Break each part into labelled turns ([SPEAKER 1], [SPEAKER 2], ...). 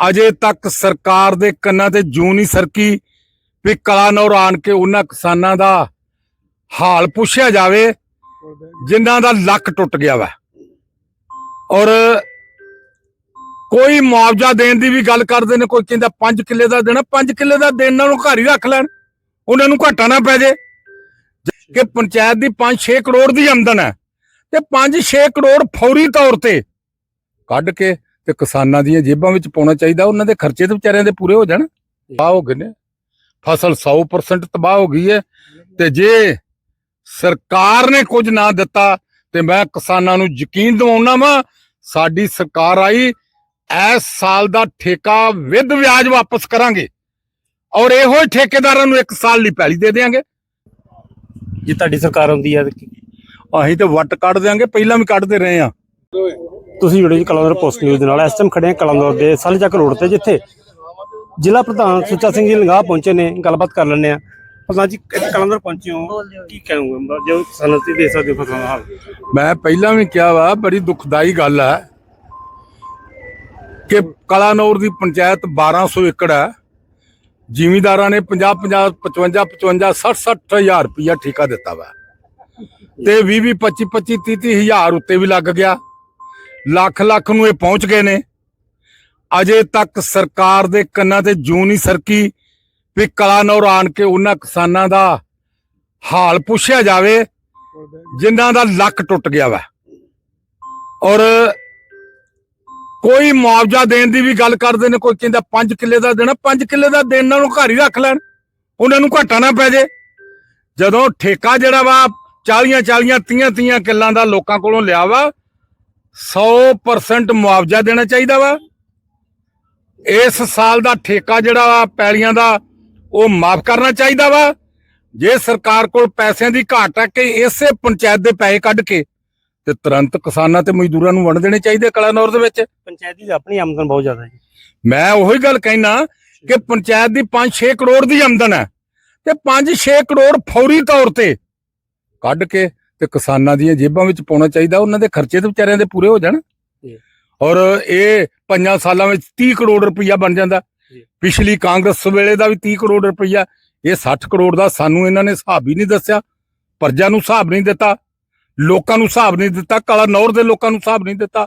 [SPEAKER 1] ਅਜੇ ਤੱਕ ਸਰਕਾਰ ਦੇ ਕੰਨਾਂ ਤੇ ਜੂ ਨਹੀਂ ਸਰਕੀ ਵੀ ਕਲਾਨੌਰ ਆਣ ਕੇ ਉਹਨਾਂ ਕਿਸਾਨਾਂ ਦਾ ਹਾਲ ਪੁੱਛਿਆ ਜਾਵੇ, ਜਿਨ੍ਹਾਂ ਦਾ ਲੱਕ ਟੁੱਟ ਗਿਆ ਵਾ। ਔਰ ਕੋਈ ਮੁਆਵਜ਼ਾ ਦੇਣ ਦੀ ਵੀ ਗੱਲ ਕਰਦੇ ਨੇ, ਕੋਈ ਕਹਿੰਦਾ 5 ਕਿੱਲੇ ਦਾ ਦੇਣਾ 5 ਕਿੱਲੇ ਦਾ ਦੇਣ ਨਾਲੋਂ ਘਰ ਹੀ ਰੱਖ ਲੈਣ, ਉਹਨਾਂ ਨੂੰ ਘਾਟਾ ਨਾ ਪੈ ਜੇ। ਕਿ ਪੰਚਾਇਤ ਦੀ 5-6 ਕਰੋੜ ਦੀ ਆਮਦਨ ਹੈ, ਤੇ 5-6 ਕਰੋੜ ਫੌਰੀ ਤੌਰ ਤੇ ਕੱਢ ਕੇ ਤੇ ਕਿਸਾਨਾਂ ਦੀਆਂ ਜੇਬਾਂ ਵਿੱਚ ਪਾਉਣਾ ਚਾਹੀਦਾ ਉਹਨਾਂ ਦੇ ਖਰਚੇ ਤੇ ਵਿਚਾਰਿਆਂ ਦੇ ਪੂਰੇ ਹੋ ਜਾਣ। ਤਬਾਹ ਹੋ ਗਏ ਨੇ। ਫਸਲ 100% ਤਬਾਹ ਹੋ ਗਈ ਹੈ। ਤੇ ਜੇ ਸਰਕਾਰ ਨੇ ਕੁਝ ਨਾ ਦਿੱਤਾ ਤੇ ਮੈਂ ਕਿਸਾਨਾਂ ਨੂੰ ਯਕੀਨ ਦਿਵਾਉਣਾ ਵਾਂ ਸਾਡੀ ਸਰਕਾਰ ਆਈ ਇਸ ਸਾਲ ਦਾ ਠੇਕਾ ਵਿਦ ਵਿਆਜ ਵਾਪਸ ਕਰਾਂਗੇ। ਔਰ ਇਹੋ ਹੀ ਠੇਕੇਦਾਰਾਂ ਨੂੰ 1 ਸਾਲ ਲਈ ਪੈਲੀ ਦੇ ਦੇਵਾਂਗੇ
[SPEAKER 2] ਜੇ ਤੁਹਾਡੀ ਸਰਕਾਰ ਆਉਂਦੀ ਹੈ
[SPEAKER 1] ਅਸੀਂ ਤੇ ਵੱਟ ਕੱਢ ਦਿਆਂਗੇ ਪਹਿਲਾਂ ਵੀ ਕੱਢਦੇ ਰਹੇ ਆ
[SPEAKER 2] ਤੁਸੀਂ ਜੁੜੇ ਜੀ ਕਲੰਦਰ ਪੋਸਟ ਨਿਊਜ਼ ਦੇ ਨਾਲ। ਇਸ ਟਾਈਮ ਖੜੇ ਹਾਂ ਕਲੰਦਰ ਦੇ ਸਾਲੇਚੱਕ ਰੋਡ ਤੇ ਜਿੱਥੇ ਜ਼ਿਲ੍ਹਾ ਪ੍ਰਧਾਨ ਸੁੱਚਾ ਸਿੰਘ ਜੀ ਲੰਗਾ ਪਹੁੰਚੇ ਨੇ। ਗੱਲਬਾਤ ਕਰ ਲੈਣੇ ਆ ਪ੍ਰਧਾਨ ਜੀ ਇੱਥੇ ਕਲੰਦਰ ਪਹੁੰਚੇ ਹੋ? ਕੀ ਕਹੋਗੇ? ਜੋ ਕਿਸਾਨਾਂ ਤੇ ਦੇ ਸਕਦੇ ਫਸਲਾਂ ਦਾ ਹਾਲ।
[SPEAKER 1] ਮੈਂ ਪਹਿਲਾਂ ਵੀ ਕਿਹਾ ਵਾ ਬੜੀ ਦੁਖਦਾਈ ਗੱਲ ਹੈ ਕਿ ਕਲਾਨੌਰ ਦੀ ਪੰਚਾਇਤ 1200 ਏਕੜ ਹੈ ਜ਼ਿਮੀਂਦਾਰਾਂ ਨੇ 50 50 55 55 60 60 ਹਜ਼ਾਰ ਰੁਪਇਆ ਠੇਕਾ ਦਿੱਤਾ ਵਾ। ਤੇ 20 20 25 25 30 30 ਹਜ਼ਾਰ ਉੱਤੇ ਵੀ ਲੱਗ ਗਿਆ। ਲੱਖ ਲੱਖ ਨੂੰ ਇਹ ਪਹੁੰਚ ਗਏ ਨੇ। ਅਜੇ ਤੱਕ ਸਰਕਾਰ ਦੇ ਕੰਨਾਂ ਤੇ ਜੂ ਨਹੀਂ ਸਰਕੀ ਵੀ ਕਲਾਨੌਰ ਆਣ ਕੇ ਉਹਨਾਂ ਕਿਸਾਨਾਂ ਦਾ ਹਾਲ ਪੁੱਛਿਆ ਜਾਵੇ, ਜਿਨ੍ਹਾਂ ਦਾ ਲੱਕ ਟੁੱਟ ਗਿਆ ਵਾ। ਔਰ ਕੋਈ ਮੁਆਵਜ਼ਾ ਦੇਣ ਦੀ ਵੀ ਗੱਲ ਕਰਦੇ ਨੇ, ਕੋਈ ਕਹਿੰਦਾ 5 ਕਿੱਲੇ ਦਾ ਦੇਣਾ 5 ਕਿੱਲੇ ਦਾ ਦੇਣ ਨਾਲੋਂ ਘਰ ਹੀ ਰੱਖ ਲੈਣ, ਉਹਨਾਂ ਨੂੰ ਘਾਟਾ ਨਾ ਪੈ ਜੇ। ਜਦੋਂ ਠੇਕਾ ਜਿਹੜਾ ਵਾ 40 40 30 30 ਕਿੱਲਾਂ ਦਾ ਲੋਕਾਂ ਕੋਲੋਂ ਲਿਆ ਵਾ 100% ਮੁਆਵਜ਼ਾ ਦੇਣਾ ਚਾਹੀਦਾ ਵਾ। ਇਸ ਸਾਲ ਦਾ ਠੇਕਾ ਜਿਹੜਾ ਵਾ ਪੈਲੀਆਂ ਦਾ ਉਹ ਮਾਫ ਕਰਨਾ ਚਾਹੀਦਾ ਵਾ। ਜੇ ਸਰਕਾਰ ਕੋਲ ਪੈਸਿਆਂ ਦੀ ਘਾਟ ਹੈ ਕਿ ਇਸੇ ਪੰਚਾਇਤ ਦੇ ਪੈਸੇ ਕੱਢ ਕੇ ਤੇ ਤੁਰੰਤ ਕਿਸਾਨਾਂ ਤੇ ਮਜ਼ਦੂਰਾਂ ਨੂੰ ਵੰਡ ਦੇਣੇ ਚਾਹੀਦੇ ਕਲਾਨੌਰ ਦੇ ਵਿੱਚ।
[SPEAKER 2] ਪੰਚਾਇਤ ਦੀ ਆਪਣੀ ਆਮਦਨ ਬਹੁਤ ਜ਼ਿਆਦਾ ਹੈ
[SPEAKER 1] ਮੈਂ ਉਹੀ ਗੱਲ ਕਹਿਣਾ ਕਿ ਪੰਚਾਇਤ ਦੀ 5-6 ਕਰੋੜ ਦੀ ਆਮਦਨ ਹੈ ਤੇ 5-6 ਕਰੋੜ ਫੌਰੀ ਤੌਰ ਤੇ ਕੱਢ ਕੇ ਤੇ ਕਿਸਾਨਾਂ ਦੀਆਂ ਜੇਬਾਂ ਵਿੱਚ ਪਾਉਣਾ ਚਾਹੀਦਾ ਉਹਨਾਂ ਦੇ ਖਰਚੇ ਤੇ ਵਿਚਾਰਿਆਂ ਦੇ ਪੂਰੇ ਹੋ ਜਾਣ। ਔਰ ਇਹ ਪੰਜਾਂ ਸਾਲਾਂ ਵਿੱਚ 30 ਕਰੋੜ ਰੁਪਈਆ ਬਣ ਜਾਂਦਾ। ਪਿਛਲੀ ਕਾਂਗਰਸ ਵੇਲੇ ਦਾ ਵੀ 30 ਕਰੋੜ ਰੁਪਈਆ ਇਹ 60 ਕਰੋੜ ਦਾ ਸਾਨੂੰ ਇਹਨਾਂ ਨੇ ਹਿਸਾਬ ਹੀ ਨਹੀਂ ਦੱਸਿਆ। ਪ੍ਰਜਾ ਨੂੰ ਹਿਸਾਬ ਨਹੀਂ ਦਿੱਤਾ ਲੋਕਾਂ ਨੂੰ ਹਿਸਾਬ ਨਹੀਂ ਦਿੱਤਾ ਕਲਾਨੌਰ ਦੇ ਲੋਕਾਂ ਨੂੰ ਹਿਸਾਬ ਨਹੀਂ ਦਿੱਤਾ।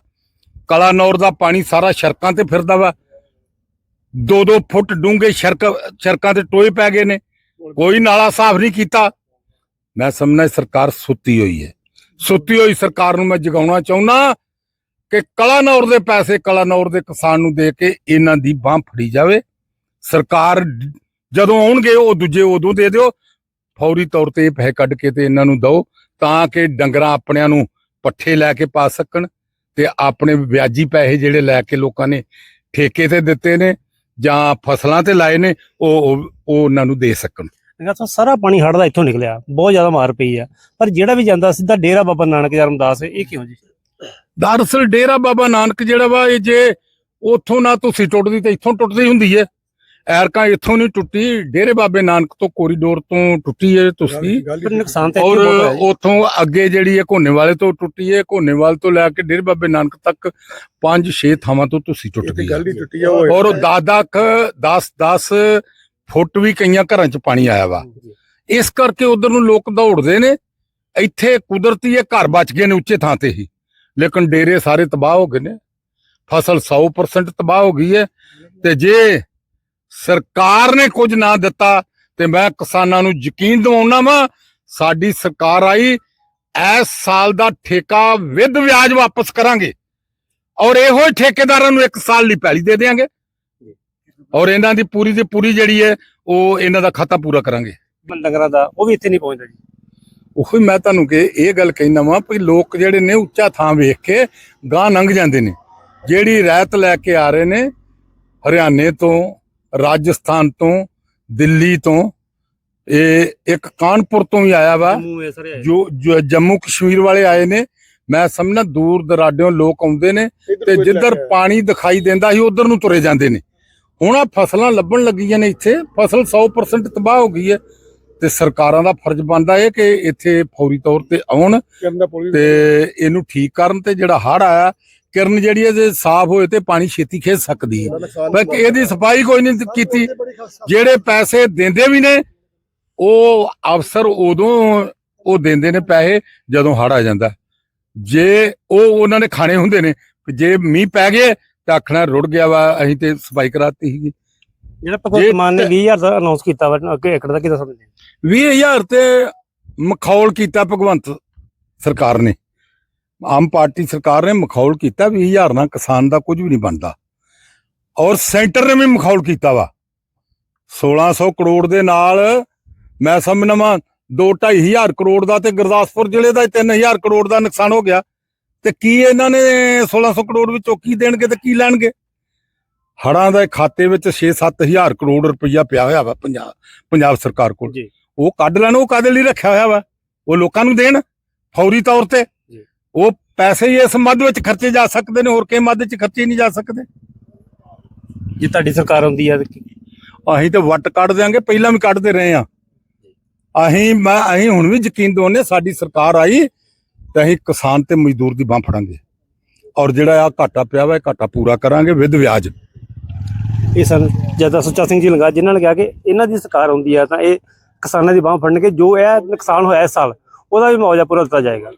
[SPEAKER 1] ਕਲਾਨੌਰ ਦਾ ਪਾਣੀ ਸਾਰਾ ਸੜਕਾਂ ਤੇ ਫਿਰਦਾ ਵਾ। ਦੋ ਦੋ ਫੁੱਟ ਡੂੰਘੇ ਸੜਕ ਸੜਕਾਂ ਤੇ ਟੋਏ ਪੈ ਗਏ ਨੇ। ਕੋਈ ਨਾਲਾ ਸਾਫ਼ ਨਹੀਂ ਕੀਤਾ। ਮੈਂ ਸਮਝਦਾ ਸਰਕਾਰ ਸੁੱਤੀ ਹੋਈ ਹੈ। ਸੁੱਤੀ ਹੋਈ ਸਰਕਾਰ ਨੂੰ ਮੈਂ ਜਗਾਉਣਾ ਚਾਹੁੰਦਾ ਕਿ ਕਲਾਨੌਰ ਦੇ ਪੈਸੇ ਕਲਾਨੌਰ ਦੇ ਕਿਸਾਨ ਨੂੰ ਦੇ ਕੇ ਇਹਨਾਂ ਦੀ ਬਾਹ ਫੜੀ ਜਾਵੇ। ਸਰਕਾਰ ਜਦੋਂ ਆਉਣਗੇ, ਉਹ ਦੂਜੇ ਉਦੋਂ ਦੇ ਦਿਓ। ਫੌਰੀ ਤੌਰ ਤੇ ਇਹ ਪੈਸੇ ਕੱਢ ਕੇ ਤੇ ਇਹਨਾਂ ਨੂੰ ਦਿਓ ਤਾਂ ਕਿ ਡੰਗਰਾਂ ਆਪਣਿਆਂ ਨੂੰ ਪੱਠੇ ਲੈ ਕੇ ਪਾ ਸਕਣ ਤੇ ਆਪਣੇ ਵਿਆਜੀ ਪੈਸੇ ਜਿਹੜੇ ਲੈ ਕੇ ਲੋਕਾਂ ਨੇ ਠੇਕੇ ਤੇ ਦਿੱਤੇ ਨੇ ਜਾਂ ਫਸਲਾਂ ਤੇ ਲਾਏ ਨੇ ਉਹ ਉਹ ਉਹਨਾਂ ਨੂੰ ਦੇ ਸਕਣ।
[SPEAKER 2] ਲੰਗਾ ਤੋਂ ਸਾਰਾ ਪਾਣੀ ਹੜ੍ਹ ਦਾ ਇੱਥੋਂ ਨਿਕਲਿਆ ਬਹੁਤ ਜ਼ਿਆਦਾ ਮਾਰ ਪਈ ਆ। ਪਰ ਜਿਹੜਾ ਵੀ ਜਾਂਦਾ ਸਿੱਧਾ ਡੇਰਾ ਬਾਬਾ ਨਾਨਕ ਜਰਮਦਾਸ ਇਹ ਕਿਉਂ ਜੀ?
[SPEAKER 1] ਦਰਅਸਲ ਡੇਰਾ ਬਾਬਾ ਨਾਨਕ ਜਿਹੜਾ ਵਾ ਇਹ ਜੇ ਉੱਥੋਂ ਨਾ ਤੁਸੀਂ ਟੁੱਟਦੀ ਤੇ ਇੱਥੋਂ ਟੁੱਟਦੀ ਹੁੰਦੀ ਏ। ਐਰਕਾਂ ਇੱਥੋਂ ਨਹੀਂ ਟੁੱਟੀ ਡੇਰੇ ਬਾਬੇ ਨਾਨਕ ਤੋਂ ਕੋਰੀਡੋਰ ਤੋਂ ਟੁੱਟੀ ਏ ਤੁਸੀਂ।
[SPEAKER 2] ਪਰ ਨੁਕਸਾਨ ਤਾਂ
[SPEAKER 1] ਔਰ। ਉਥੋਂ ਅੱਗੇ ਜਿਹੜੀ ਹੈ ਕੋਨੇਵਾਲੇ ਤੋਂ ਟੁੱਟੀ ਏ ਕੋਨੇਵਾਲ ਤੋਂ ਲੈ ਕੇ ਡੇਰੇ ਬਾਬੇ ਨਾਨਕ ਤੱਕ 5-6 ਥਾਵਾਂ ਤੋਂ ਤੁਸੀਂ ਟੁੱਟ ਗਈ
[SPEAKER 3] ਗੱਲ ਹੀ ਟੁੱਟੀ ਆ ਉਹ
[SPEAKER 1] ਔਰ 10 10 10 ਫੁੱਟ ਵੀ ਕਈਆਂ ਘਰਾਂ 'ਚ ਪਾਣੀ ਆਇਆ ਵਾ। ਇਸ ਕਰਕੇ ਉਧਰ ਨੂੰ ਲੋਕ ਦੌੜਦੇ ਨੇ। ਇੱਥੇ ਕੁਦਰਤੀ ਇਹ ਘਰ ਬਚ ਗਏ ਨੇ ਉੱਚੇ ਥਾਂ ਤੇ ਹੀ। ਲੇਕਿਨ ਡੇਰੇ ਸਾਰੇ ਤਬਾਹ ਹੋ ਗਏ ਨੇ। ਫਸਲ 100% ਤਬਾਹ ਹੋ ਗਈ ਹੈ। ਤੇ ਜੇ ਸਰਕਾਰ ਨੇ ਕੁਝ ਨਾ ਦਿੱਤਾ ਤੇ ਮੈਂ ਕਿਸਾਨਾਂ ਨੂੰ ਯਕੀਨ ਦਿਵਾਉਣਾ ਵਾਂ ਸਾਡੀ ਸਰਕਾਰ ਆਈ ਇਸ ਸਾਲ ਦਾ ਠੇਕਾ ਵਿਦ ਵਿਆਜ ਵਾਪਸ ਕਰਾਂਗੇ। ਔਰ ਇਹੋ ਹੀ ਠੇਕੇਦਾਰਾਂ ਨੂੰ 1 ਸਾਲ ਲਈ ਪੈਲੀ ਦੇ ਦੇਵਾਂਗੇ ਔਰ ਇਹਨਾਂ ਦੀ ਪੂਰੀ ਦੀ ਪੂਰੀ ਜਿਹੜੀ ਹੈ ਉਹ ਇਹਨਾਂ ਦਾ ਖਾਤਾ ਪੂਰਾ ਕਰਾਂਗੇ।
[SPEAKER 2] ਡੰਗਰਾਂ ਦਾ ਉਹ ਵੀ ਇੱਥੇ ਨਹੀਂ ਪਹੁੰਚਦਾ ਜੀ।
[SPEAKER 1] ਉਹੀ ਮੈਂ ਤੁਹਾਨੂੰ ਕਿ ਇਹ ਗੱਲ ਕਹਿਣਾ ਵਾਂ ਵੀ ਲੋਕ ਜਿਹੜੇ ਨੇ ਉੱਚਾ ਥਾਂ ਵੇਖ ਕੇ ਗਾਂ ਲੰਘ ਜਾਂਦੇ ਨੇ। ਜਿਹੜੀ ਰਾਇਤ ਲੈ ਕੇ ਆ ਰਹੇ ਨੇ ਹਰਿਆਣੇ ਤੋਂ ਰਾਜਸਥਾਨ ਤੋਂ ਦਿੱਲੀ ਤੋਂ ਇਹ ਇੱਕ ਕਾਨਪੁਰ ਤੋਂ ਵੀ ਆਇਆ ਵਾ ਜੋ ਜੰਮੂ ਕਸ਼ਮੀਰ ਵਾਲੇ ਆਏ ਨੇ। ਮੈਂ ਸਮਝਣਾ ਦੂਰ ਦਰਾਡਿਓਂ ਲੋਕ ਆਉਂਦੇ ਨੇ ਤੇ ਜਿੱਧਰ ਪਾਣੀ ਦਿਖਾਈ ਦਿੰਦਾ ਸੀ ਉਧਰ ਨੂੰ ਤੁਰੇ ਜਾਂਦੇ ਨੇ। ਹੁਣ ਆ ਫਸਲਾਂ ਲੱਭਣ ਲੱਗੀਆਂ ਨੇ ਇੱਥੇ ਫਸਲ 100% ਤਬਾਹ ਹੋ ਗਈ ਹੈ ਤੇ ਸਰਕਾਰਾਂ ਦਾ ਫਰਜ਼ ਬਣਦਾ ਹੈ ਕਿ ਇੱਥੇ ਫੌਰੀ ਤੌਰ ਤੇ ਆਉਣ ਤੇ ਇਹਨੂੰ ਠੀਕ ਕਰਨ ਤੇ ਜਿਹੜਾ ਹੜ ਆਇਆ ਕਿਰਨ ਜਿਹੜੀ ਹੈ ਜੇ ਸਾਫ਼ ਹੋਏ ਤੇ ਪਾਣੀ ਛੇਤੀ ਖਿੱਚ ਸਕਦੀ ਹੈ। ਪਰ ਇਹਦੀ ਸਫ਼ਾਈ ਕੋਈ ਨਹੀਂ ਕੀਤੀ। ਜਿਹੜੇ ਪੈਸੇ ਦਿੰਦੇ ਵੀ ਨੇ ਉਹ ਅਫਸਰ ਉਦੋਂ ਉਹ ਦਿੰਦੇ ਨੇ ਪੈਸੇ ਜਦੋਂ ਹੜ ਆ ਜਾਂਦਾ। ਜੇ ਉਹ ਉਹਨਾਂ ਨੇ ਖਾਣੇ ਹੁੰਦੇ ਨੇ ਜੇ ਮੀਂਹ ਪੈ ਗਏ ਤਾਂ ਆਖਣਾ ਰੁੜ ਗਿਆ ਵਾ ਅਸੀਂ ਤੇ ਸਫ਼ਾਈ ਕਰਾਤੀ ਸੀਗੀ।
[SPEAKER 2] ਜਿਹੜਾ ਭਗਵੰਤ ਮਾਨ ਨੇ
[SPEAKER 1] ਟ-
[SPEAKER 2] 20000 ਦਾ ਅਨਾਉਂਸ ਕੀਤਾ ਵਾ ਅੱਗੇ ਏਕੜ ਦਾ ਕਿਦਾਂ ਸਮਝਦੇ
[SPEAKER 1] 20000 ਤੇ ਮਖੌਲ ਕੀਤਾ ਭਗਵੰਤ ਸਰਕਾਰ ਨੇ। ਆਮ ਪਾਰਟੀ ਸਰਕਾਰ ਨੇ ਮਖੌਲ ਕੀਤਾ 20000 ਨਾਲ ਕਿਸਾਨ ਦਾ ਕੁਝ ਵੀ ਨਹੀਂ ਬਣਦਾ। ਔਰ ਸੈਂਟਰ ਨੇ ਵੀ ਮਖੌਲ ਕੀਤਾ ਵਾ। 1600 ਕਰੋੜ ਦੇ ਨਾਲ ਮੈਂ ਸਮਝਣਾ ਵਾ 2-2500 ਕਰੋੜ ਦਾ ਤੇ ਗੁਰਦਾਸਪੁਰ ਜ਼ਿਲ੍ਹੇ ਦਾ 3000 ਕਰੋੜ ਦਾ ਨੁਕਸਾਨ ਹੋ ਗਿਆ। ਤੇ ਕੀ ਇਹਨਾਂ ਨੇ 1600 ਕਰੋੜ ਵਿੱਚੋਂ ਕੀ ਦੇਣਗੇ ਤੇ ਕੀ ਲੈਣਗੇ? ਹੜਾਂ ਦੇ ਖਾਤੇ ਵਿੱਚ 6-7000 ਕਰੋੜ ਰੁਪਈਆ ਪਿਆ ਹੋਇਆ ਵਾ ਪੰਜਾਬ ਪੰਜਾਬ ਸਰਕਾਰ ਕੋਲ। ਉਹ ਕੱਢ ਲੈਣ ਉਹ ਕਾਦੇ ਲਈ ਰੱਖਿਆ ਹੋਇਆ ਵਾ? ਉਹ ਲੋਕਾਂ ਨੂੰ ਦੇਣ ਫੌਰੀ ਤੌਰ ਤੇ। ਉਹ ਪੈਸੇ ਹੀ ਇਸ ਮੱਧ ਵਿੱਚ ਖਰਚੇ ਜਾ ਸਕਦੇ ਨੇ ਹੋਰ ਕਿਸੇ ਮੱਧ ਵਿੱਚ ਖਰਚੇ ਨਹੀਂ ਜਾ ਸਕਦੇ।
[SPEAKER 2] ਜੇ ਤੁਹਾਡੀ ਸਰਕਾਰ ਆਉਂਦੀ ਹੈ ਤੇ ਕੀ-
[SPEAKER 1] ਅਸੀਂ ਤੇ ਵੱਟ ਕੱਢ ਦਿਆਂਗੇ ਪਹਿਲਾਂ ਵੀ ਕੱਢਦੇ ਰਹੇ ਆ। ਅਸੀਂ ਮੈਂ ਅਸੀਂ ਹੁਣ ਵੀ ਯਕੀਨ ਦਵਾਉਂਦੇ ਸਾਡੀ ਸਰਕਾਰ ਆਈ ਤੇ ਅਸੀਂ ਕਿਸਾਨ ਤੇ ਮਜ਼ਦੂਰ ਦੀ ਬਾਹ ਫੜਾਂਗੇ। ਔਰ ਜਿਹੜਾ ਆ ਘਾਟਾ ਪਿਆ ਵਾ, ਇਹ ਘਾਟਾ ਪੂਰਾ ਕਰਾਂਗੇ ਵਿਦ ਵਿਆਜ।
[SPEAKER 2] ਇਹ ਸਨ ਜਦਾ ਸੁੱਚਾ ਸਿੰਘ ਜੀ ਲੰਗਾ ਜਿਨ੍ਹਾਂ ਨੇ ਕਿਹਾ ਕਿ ਇਹਨਾਂ ਦੀ ਸਰਕਾਰ ਹੁੰਦੀ ਹੈ ਤਾਂ ਇਹ ਕਿਸਾਨਾਂ ਦੀ ਬਾਹ ਫੜਨਗੇ, ਜੋ ਇਹ ਨੁਕਸਾਨ ਹੋਇਆ ਇਸ ਸਾਲ, ਉਹਦਾ ਵੀ ਮੁਆਵਜ਼ਾ ਪੂਰਾ ਦਿੱਤਾ ਜਾਏਗਾ।